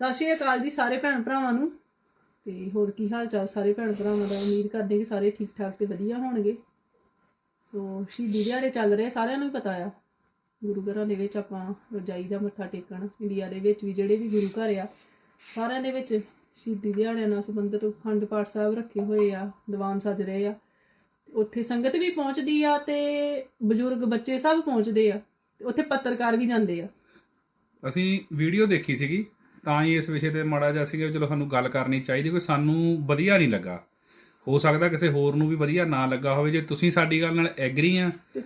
ਸਤਿ ਸ਼੍ਰੀ ਅਕਾਲ ਜੀ ਸਾਰੇ ਭੈਣ ਭਰਾਵਾਂ ਨੂੰ। ਤੇ ਹੋਰ ਕੀ ਹਾਲ ਚਾਲ ਸਾਰੇ ਭੈਣ ਭਰਾਵਾਂ ਦਾ? ਉਮੀਦ ਕਰਦੇ ਕਿ ਸਾਰੇ ਠੀਕ ਠਾਕ ਤੇ ਵਧੀਆ ਹੋਣਗੇ। ਸੋ ਸ਼ਹੀਦੀ ਦਿਹਾੜੇ ਚੱਲ ਰਹੇ, ਸਾਰਿਆਂ ਨੂੰ ਹੀ ਪਤਾ ਆ। ਗੁਰੂ ਘਰਾਂ ਦੇ ਵਿੱਚ ਆਪਾਂ ਰਜਾਈ ਦਾ ਮੱਥਾ ਟੇਕਣ, ਇੰਡੀਆ ਦੇ ਵਿੱਚ ਵੀ ਜਿਹੜੇ ਵੀ ਗੁਰੂ ਘਰ ਆ, ਸਾਰਿਆਂ ਦੇ ਵਿੱਚ ਸ਼ਹੀਦੀ ਦਿਹਾੜਿਆਂ ਨਾਲ ਸੰਬੰਧਿਤ ਖੰਡ ਪਾਠ ਸਾਹਿਬ ਰੱਖੇ ਹੋਏ ਆ, ਦੀਵਾਨ ਸਜ ਰਹੇ ਆ। ਉੱਥੇ ਸੰਗਤ ਵੀ ਪਹੁੰਚਦੀ ਆ ਤੇ ਬਜ਼ੁਰਗ ਬੱਚੇ ਸਭ ਪਹੁੰਚਦੇ ਆ, ਤੇ ਉੱਥੇ ਪੱਤਰਕਾਰ ਵੀ ਜਾਂਦੇ ਆ। ਅਸੀਂ ਵੀਡੀਓ ਦੇਖੀ ਸੀਗੀ। ਤਾਂ ਹੀ ਇਸ ਵਿਸ਼ੇ ਤੇ ਮਾੜਾ ਜਿਹਾ ਸੀਗਾ ਚਲੋ ਸਾਨੂੰ ਗੱਲ ਕਰਨੀ ਚਾਹੀਦੀ ਕੋਈ ਸਾਨੂੰ ਵਧੀਆ ਨਹੀਂ ਲੱਗਾ। ਹੋ ਸਕਦਾ ਕਿਸੇ ਹੋਰ ਨੂੰ ਵੀ ਵਧੀਆ ਨਾ ਲੱਗਾ ਹੋਵੇ ਜੇ ਤੁਸੀਂ ਸਾਡੀ ਗੱਲ ਨਾਲ ਐਗਰੀ ਆ ਤੇ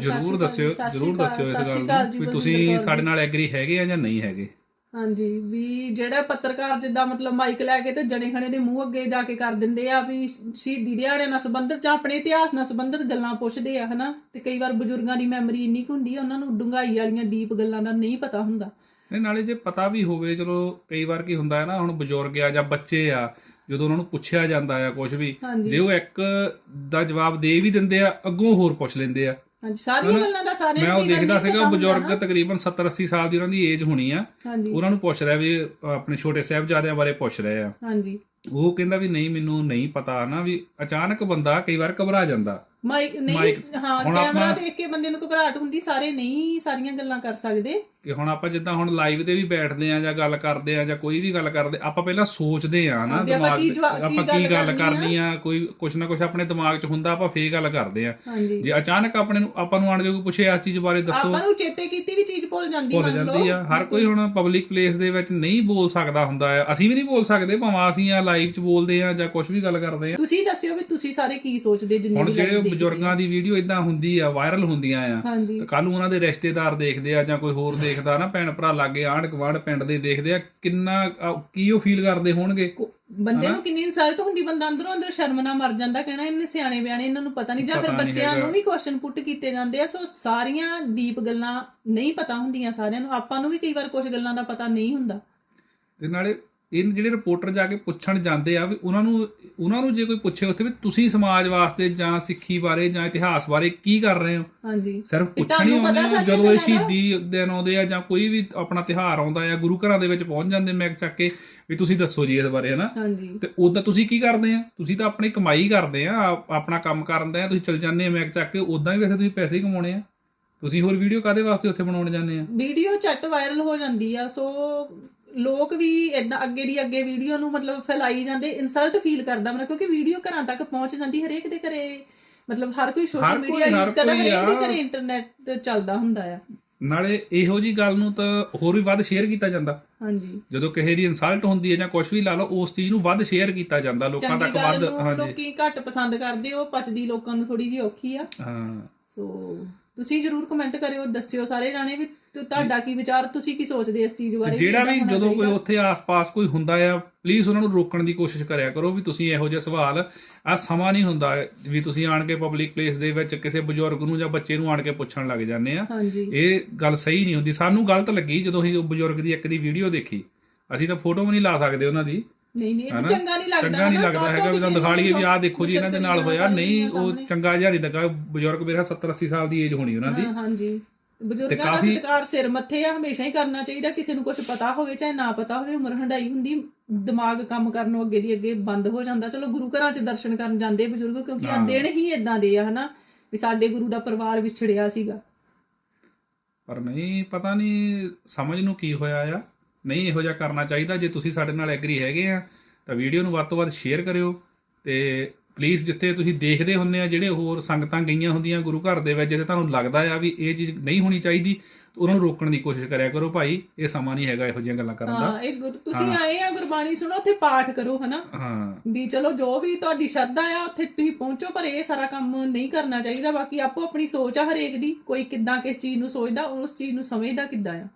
ਜ਼ਰੂਰ ਦੱਸਿਓ ਜ਼ਰੂਰ ਦੱਸਿਓ ਇਸ ਗੱਲ ਨੂੰ ਵੀ ਤੁਸੀਂ ਸਾਡੇ ਨਾਲ ਐਗਰੀ ਹੈਗੇ ਆ ਜਾਂ ਨਹੀਂ ਹੈਗੇ। ਹਾਂਜੀ ਵੀ ਜਿਹੜਾ ਪੱਤਰਕਾਰ ਜਿੱਦਾਂ ਮਤਲਬ ਮਾਈਕ ਲੈ ਕੇ ਤੇ ਜਣੇ ਖਣੇ ਦੇ ਮੂੰਹ ਅੱਗੇ ਜਾ ਕੇ ਕਰ ਦਿੰਦੇ ਆ ਵੀ ਸ਼ਹੀਦੀ ਦਿਹਾੜੇ ਨਾਲ ਸੰਬੰਧਿਤ ਜਾਂ ਆਪਣੇ ਇਤਿਹਾਸ ਨਾਲ ਸੰਬੰਧਿਤ ਗੱਲਾਂ ਪੁੱਛਦੇ ਆ ਹਨਾ? ਤੇ ਕਈ ਵਾਰ ਬਜ਼ੁਰਗਾਂ ਦੀ ਮੈਮਰੀ ਇੰਨੀ ਕੁ ਹੁੰਦੀ ਆ ਉਹਨਾਂ ਨੂੰ ਡੂੰਘਾਈ ਵਾਲੀਆਂ ਡੀਪ ਗੱਲਾਂ ਦਾ ਨਹੀਂ ਪਤਾ ਹੁੰਦਾ। ਨਹੀਂ ਨਾਲੇ ਜੇ ਪਤਾ ਵੀ ਹੋਵੇ ਚਲੋ ਕਈ ਵਾਰ ਕੀ ਹੁੰਦਾ ਹੈ ਨਾ ਹੁਣ ਬਜ਼ੁਰਗ ਆ ਜਾਂ ਬੱਚੇ ਆ ਜਦੋਂ ਉਹਨਾਂ ਨੂੰ ਪੁੱਛਿਆ ਜਾਂਦਾ ਆ ਕੁਝ ਵੀ ਹਾਂਜੀ। ਜੇ ਉਹ ਇੱਕ ਦਾ ਜਵਾਬ ਦੇ ਵੀ ਦਿੰਦੇ ਆ ਅੱਗੋਂ ਹੋਰ ਪੁੱਛ ਲੈਂਦੇ ਆ। ਹਾਂਜੀ ਸਾਰੀਆਂ ਗੱਲਾਂ ਦਾ ਸਾਰੇ ਮੈਂ ਉਹ ਦੇਖਦਾ ਸੀਗਾ ਉਹ ਬਜ਼ੁਰਗ ਤਕਰੀਬਨ 70 80 ਸਾਲ ਦੀ ਉਹਨਾਂ ਦੀ ਏਜ ਹੋਣੀ ਆ। ਹਾਂਜੀ। ਉਹਨਾਂ ਨੂੰ ਪੁੱਛ ਰਿਹਾ ਵੀ ਆਪਣੇ ਛੋਟੇ ਸਾਹਿਬਜ਼ਾਦਿਆਂ ਬਾਰੇ ਪੁੱਛ ਰਹੇ ਆ। ਹਾਂਜੀ। ਉਹ ਕਹਿੰਦਾ ਵੀ ਨਹੀਂ ਮੈਨੂੰ ਨਹੀਂ ਪਤਾ ਨਾ ਵੀ ਅਚਾਨਕ ਬੰਦਾ ਕਈ ਵਾਰ ਘਬਰਾ ਜਾਂਦਾ। ਮਾਈਕ ਨਹੀਂ ਮਾਈਕ- ਹਾਂ ਹੁਣ ਕੈਮਰਾ ਆਪਾਂ- ਦੇਖ ਕੇ ਬੰਦੇ ਨੂੰ ਘਬਰਾਹਟ ਹੁੰਦੀ ਸਾਰੇ ਨਹੀਂ ਸਾਰੀਆਂ ਗੱਲਾਂ ਕਰ ਸਕਦੇ। ਕਿ ਹੁਣ ਆਪਾਂ ਜਿੱਦਾਂ ਹੁਣ ਲਾਈਵ ਤੇ ਵੀ ਬੈਠਦੇ ਆ ਜਾਂ ਗੱਲ ਕਰਦੇ ਆ ਜਾਂ ਕੋਈ ਵੀ ਗੱਲ ਕਰਦੇ ਆਪਾਂ ਪਹਿਲਾਂ ਸੋਚਦੇ ਆ ਨਾ ਹਾਂ, ਵੀ ਆਪਾਂ ਦਿਮਾਗ ਕੀ ਦੇ- ਜਵਾ- ਕੀ ਆਪਾਂ ਕੀ ਗੱਲ ਗੱਲ ਕਰਨੀ ਕਰਨੀ ਆ ਕੋਈ ਕੁਛ ਨਾ ਕੁਛ ਆਪਣੇ ਦਿਮਾਗ 'ਚ ਹੁੰਦਾ ਆਪਾਂ ਫੇਰ ਗੱਲ ਕਰਦੇ ਆ ਹਾਂਜੀ। ਜੇ ਅਚਾਨਕ ਆਪਣੇ ਨੂੰ ਆਪਾਂ ਨੂੰ ਆਣ ਕੇ ਕੋਈ ਪੁੱਛੇ ਇਸ ਚੀਜ਼ ਬਾਰੇ ਦੱਸੋ। ਆਪਾਂ ਨੂੰ ਚੇਤੇ ਕੀਤੀ ਵੀ ਚੀਜ਼ ਭੁੱਲ ਜਾਂਦੀ ਭੁੱਲ ਮੰਨ ਲਓ। ਜਾਂਦੀ ਆ। ਹਰ ਕੋਈ ਹੁਣ ਪਬਲਿਕ ਪਲੇਸ ਦੇ ਵਿੱਚ ਨਹੀਂ ਬੋਲ ਸਕਦਾ ਹੁੰਦਾ ਆ। ਅਸੀਂ ਵੀ ਨਹੀਂ ਬੋਲ ਸਕਦੇ ਭਾਵੇਂ ਅਸੀਂ ਆ ਲਾਈਵ 'ਚ ਬੋਲਦੇ ਆ ਜਾਂ ਕੁਝ ਵੀ ਗੱਲ ਕਰਦੇ ਆ। ਤੁਸੀਂ ਦੱਸਿਓ ਵੀ ਤੁਸੀਂ ਸਾਰੇ ਕੀ ਸੋਚਦੇ ਜਿੰਨੇ ਹੁਣ ਵੀ ਜਿਹੜੇ ਦੇਖਦੇ ਬਜ਼ੁਰਗਾਂ ਦੀ ਵੀਡੀਓ ਇਦਾਂ ਹੁੰਦੀ ਆ ਵਾਇਰਲ ਹੁੰਦੀਆਂ ਆ। ਹਾਂਜੀ। ਤੇ ਕੱਲ ਨੂੰ ਉਹਨਾਂ ਦੇ ਰਿਸ਼ਤੇਦਾਰ ਦੇਖਦੇ ਆ ਜਾਂ ਕੋਈ ਹੋਰ ਦੇਖਦਾ ਨਾ ਭੈਣ ਭਰਾ ਲਾਗੇ ਆਂਢ ਗੁਆਂਢ ਪਿੰਡ ਦੇ ਦੇਖਦੇ ਆ ਕਿੰਨਾ ਅਹ, ਕੀ ਉਹ ਫੀਲ ਕਰਦੇ ਹੋਣਗੇ? ਕੋ- ਬੰਦੇ ਨੂੰ ਕਿੰਨੀ ਇਨਸਲਟ ਹੁੰਦੀ ਬੰਦਾ ਅੰਦਰੋਂ ਅੰਦਰ ਸ਼ਰਮ ਨਾਲ ਮਰ ਜਾਂਦਾ ਕਹਿਣਾ ਇਹਨੇ ਸਿਆਣੇ ਬਿਆਣੇ ਇਹਨਾਂ ਨੂੰ ਪਤਾ ਨਹੀਂ ਜਾਂ ਫਿਰ ਪਤਾ ਬੱਚਿਆਂ ਹੈਗਾ। ਨੂੰ ਵੀ ਕੁਐਸਚਨ ਪੁੱਟ ਕੀਤੇ ਜਾਂਦੇ ਆ ਸੋ ਸਾਰੀਆਂ ਡੀਪ ਗੱਲਾਂ ਨਹੀਂ ਪਤਾ ਹੁੰਦੀਆਂ ਸਾਰਿਆਂ ਨੂੰ ਆਪਾਂ ਨੂੰ ਵੀ ਕਈ ਵਾਰ ਕੁਝ ਗੱਲਾਂ ਦਾ ਪਤਾ ਨਹੀਂ ਹੁੰਦਾ। ਤੇ ਨਾਲੇ ਇਹ ਜਿਹੜੇ ਰਿਪੋਰਟਰ ਜਾ ਕੇ ਪੁੱਛਣ ਜਾਂਦੇ ਆ ਵੀ ਉਹਨਾਂ ਨੂੰ ਉਹਨਾਂ ਨੂੰ ਜੇ ਕੋਈ ਪੁੱਛੇ ਉੱਥੇ ਵੀ ਤੁਸੀਂ ਸਮਾਜ ਵਾਸਤੇ ਜਾਂ ਸਿੱਖੀ ਬਾਰੇ ਜਾਂ ਇਤਿਹਾਸ ਬਾਰੇ ਕੀ ਕਰ ਰਹੇ ਹੋ? ਹਾਂਜੀ। ਸਿਰਫ ਪੁੱਛਣ ਆਉਂਦੇ ਜਦੋਂ ਇਹ? ਸ਼ਹੀਦੀ ਦਿਨ ਆਉਂਦੇ ਆ ਜਾਂ ਕੋਈ ਵੀ ਆਪਣਾ ਤਿਹਾਰ ਆਉਂਦਾ ਆ ਗੁਰੂ ਘਰਾਂ ਦੇ ਵਿੱਚ ਪਹੁੰਚ ਜਾਂਦੇ ਮੈਕ ਚੱਕ ਕੇ ਵੀ ਤੁਸੀਂ ਦੱਸੋ ਜੀ ਇਸ ਬਾਰੇ ਹਨਾ? ਤੇ ਉਦਾਂ ਤੁਸੀਂ ਕੀ ਕਰਦੇ ਆ? ਤੁਸੀਂ ਤਾਂ ਆਪਣੀ ਕਮਾਈ ਕਰਦੇ ਆ ਆਪ- ਆਪਣਾ ਕੰਮ ਕਰਦੇ ਆ ਤੁਸੀਂ ਚਲ ਜਾਂਦੇ ਆ ਮੈਕ ਚੱਕ ਕੇ ਉਦਾਂ ਹੀ ਵੈਸੇ ਤੁਸੀਂ ਪੈਸੇ ਹੀ ਕਮਾਉਣੇ ਆ। ਤੁਸੀਂ ਹੋਰ ਵੀਡੀਓ ਕਾਦੇ ਵਾਸਤੇ ਉੱਥੇ ਬਣਾਉਣ ਜਾਂਦੇ ਆ? ਵੀਡੀਓ ਚੱਟ ਵਾਇਰਲ ਹੋ ਜਾਂਦੀ ਆ ਸੋ ਲੋਕ ਵੀ ਇਦਾਂ ਅੱਗੇ ਦੀ ਅੱਗੇ ਵੀਡੀਓ ਨੂੰ ਮਤਲਬ ਫੈਲਾਈ ਜਾਂਦੇ ਇਨਸਲਟ ਫੀਲ ਕਰਦਾ ਮਤਲਬ ਕਿਉਂਕਿ ਵੀਡੀਓ ਘਰਾਂ ਤੱਕ ਪਹੁੰਚ ਜਾਂਦੀ ਹਰੇਕ ਦੇ ਘਰੇ। ਮਤਲਬ ਹਰ ਕੋਈ ਸੋਸ਼ਲ ਮੀਡੀਆ ਯੂਜ਼ ਕਰਦਾ ਹਰੇਕ ਦੇ। ਘਰੇ ਇੰਟਰਨੈਟ ਚੱਲਦਾ ਹੁੰਦਾ ਆ। ਨਾਲੇ ਇਹੋ ਜੀ ਗੱਲ ਨੂੰ ਤਾਂ ਹੋਰ ਵੀ ਵੱਧ ਸ਼ੇਅਰ ਕੀਤਾ ਜਾਂਦਾ। ਹਾਂਜੀ। ਜਦੋਂ ਕਿਸੇ ਦੀ ਇਨਸਲਟ ਹੁੰਦੀ ਹੈ ਜਾਂ ਕੁਝ ਵੀ ਲਾ ਲਓ ਉਸ ਚੀਜ਼ ਨੂੰ ਵੱਧ ਸ਼ੇਅਰ ਕੀਤਾ ਜਾਂਦਾ ਲੋਕਾਂ ਤੱਕ ਵੱਧ ਹਾਂਜੀ। ਲੋਕੀ ਘੱਟ ਪਸੰਦ ਕਰਦੇ ਉਹ ਪਚਦੀ ਲੋਕਾਂ ਨੂੰ ਥੋੜੀ ਜਿਹੀ ਔਖੀ ਆ। ਹਾਂ। ਸੋ ਤੁਸੀਂ ਜਰੂਰ ਕਮੈਂਟ ਕਰਿਓ ਦੱਸਿਓ ਸਾਰੇ ਜਾਣੇ ਵੀ ਤੁਹਾਡਾ ਕੀ ਵਿਚਾਰ ਤੁਸੀਂ ਕੀ ਸੋਚਦੇ ਇਸ ਚੀਜ਼ ਬਾਰੇ? ਜਿਹੜਾ ਵੀ ਜਦੋਂ ਕੋਈ? ਉੱਥੇ ਆਸ-ਪਾਸ ਕੋਈ ਹੁੰਦਾ ਆ ਪਲੀਜ਼ ਉਹਨਾਂ ਨੂੰ ਰੋਕਣ ਦੀ ਕੋਸ਼ਿਸ਼ ਕਰਿਆ ਕਰੋ ਵੀ ਤੁਸੀਂ ਇਹੋ ਜਿਹੇ ਸਵਾਲ ਆ ਸਮਾਂ ਨਹੀਂ ਹੁੰਦਾ ਵੀ ਤੁਸੀਂ ਆਣ ਕੇ ਪਬਲਿਕ ਪਲੇਸ ਦੇ ਵਿੱਚ ਕਿਸੇ ਬਜ਼ੁਰਗ ਨੂੰ ਜਾਂ ਬੱਚੇ ਨੂੰ ਆਣ ਕੇ ਪੁੱਛਣ ਲੱਗ ਜਾਂਦੇ ਆ। ਇਹ ਗੱਲ ਸਹੀ ਨਹੀਂ ਹੁੰਦੀ। ਸਾਨੂੰ ਗਲਤ ਲੱਗੀ ਜਦੋਂ ਅਸੀਂ ਉਹ ਬਜ਼ੁਰਗ ਦੀ ਇੱਕ ਦੀ ਵੀਡੀਓ ਦੇਖੀ। ਅਸੀਂ ਤਾਂ ਫੋਟੋ ਵੀ ਨਹੀਂ ਲਾ ਸਕਦੇ ਉਹਨਾਂ ਦੀ। ਨਹੀਂ ਨਹੀਂ ਹਨਾ? ਚੰਗਾ ਨਹੀਂ ਲੱਗਦਾ ਚੰਗਾ ਨਹੀਂ ਲੱਗਦਾ ਹੈਗਾ ਵੀ ਤੁਹਾਨੂੰ ਦਿਖਾ ਲਈਏ ਵੀ ਨੂੰ ਆਹ ਦੇਖੋ ਜੀ ਇਹਨਾਂ ਦੇ ਨਾਲ ਹੋਇਆ ਨਹੀਂ ਉਹ। ਚੰਗਾ ਜਿਹਾ ਨਹੀਂ ਲੱਗਾ ਬਜ਼ੁਰਗ ਮੇਰਾ 70 80 ਸਾਲ ਦੀ ਏਜ ਹੋਣੀ ਉਹਨਾਂ ਦੀ ਹਾਂ, ਹਾਂਜੀ ਬਜ਼ੁਰਗਾਂ ਦਾ ਕਾਫੀ- ਸਤਿਕਾਰ ਸਿਰ ਮੱਥੇ ਆ ਹਮੇਸ਼ਾ ਹੀ ਕਰਨਾ ਚਾਹੀਦਾ ਕਿਸੇ ਨੂੰ ਕੁਝ ਪਤਾ ਹੋਵੇ ਚਾਹੇ ਨਾ ਪਤਾ ਹੋਵੇ ਉਮਰ ਹੰਡਾਈ ਹੁੰਦੀ ਦਿਮਾਗ ਕੰਮ ਕਰਨੋਂ ਅੱਗੇ ਦੀ ਅੱਗੇ ਬੰਦ ਹੋ ਜਾਂਦਾ ਚਲੋ ਗੁਰੂ ਘਰਾਂ 'ਚ ਦਰਸ਼ਨ ਕਰਨ ਜਾਂਦੇ ਬਜ਼ੁਰਗ ਕਿਉਂਕਿ ਆ ਹਾਂ। ਦਿਨ ਹੀ ਇਦਾਂ ਦੇ ਆ ਹਨਾ ਵੀ ਸਾਡੇ ਗੁਰੂ ਦਾ ਪਰਿਵਾਰ ਵਿਛੜਿਆ ਸੀਗਾ ਪਰ ਨਹੀਂ ਪਤਾ ਨਹੀਂ ਸਮਝ ਨੂੰ ਕੀ ਹੋਇਆ ਆ ਨਹੀਂ ਇਹੋ ਜਿਹਾ ਕਰਨਾ ਚਾਹੀਦਾ ਜੇ ਤੁਸੀਂ ਸਾਡੇ ਨਾਲ ਐਗਰੀ ਹੈਗੇ ਆ ਤਾਂ ਵੀਡੀਓ ਨੂੰ ਵੱਧ ਤੋਂ ਵੱਧ ਸ਼ੇਅਰ ਕਰਿਓ ਤੇ ਪਲੀਜ਼ ਜਿੱਥੇ ਤੁਸੀਂ ਦੇਖਦੇ ਹੁੰਦੇ ਆ ਜਿਹੜੇ ਹੋਰ ਸੰਗਤਾਂ ਗਈਆਂ ਹੁੰਦੀਆਂ ਗੁਰੂ ਘਰ ਦੇ ਵਿੱਚ ਜਿੱਥੇ ਤੁਹਾਨੂੰ ਲੱਗਦਾ ਆ ਵੀ ਇਹ ਚੀਜ਼ ਨਹੀਂ ਹੋਣੀ ਚਾਹੀਦੀ ਤਾਂ ਉਹਨਾਂ ਨੂੰ ਰੋਕਣ ਦੀ ਕੋਸ਼ਿਸ਼ ਕਰਿਆ ਕਰੋ ਭਾਈ ਇਹ ਸਮਾਂ ਨਹੀਂ ਹੈਗਾ ਇਹੋ ਜਿਹੀਆਂ ਗੱਲਾਂ ਕਰਨ ਦਾ। ਹਾਂ ਇਹ ਤੁਸੀਂ। ਆਏ ਆ ਗੁਰਬਾਣੀ ਸੁਣੋ ਉੱਥੇ ਪਾਠ ਕਰੋ ਹਨਾ? ਹਾਂ। ਵੀ ਚਲੋ ਜੋ ਵੀ ਤੁਹਾਡੀ ਸ਼ਰਧਾ ਆ ਉੱਥੇ ਤੁਸੀਂ ਪਹੁੰਚੋ ਪਰ ਇਹ ਸਾਰਾ ਕੰਮ ਨਹੀਂ ਕਰਨਾ ਚਾਹੀਦਾ ਬਾਕੀ ਆਪੋ ਆਪਣੀ ਸੋਚ ਆ ਹਰੇਕ ਦੀ ਕੋਈ ਕਿੱਦਾਂ ਕਿਸ ਚੀਜ਼ ਨੂੰ ਸੋਚਦਾ ਉਸ ਚੀਜ਼ ਨੂੰ ਸਮਝਦਾ ਕਿੱਦਾਂ ਆ।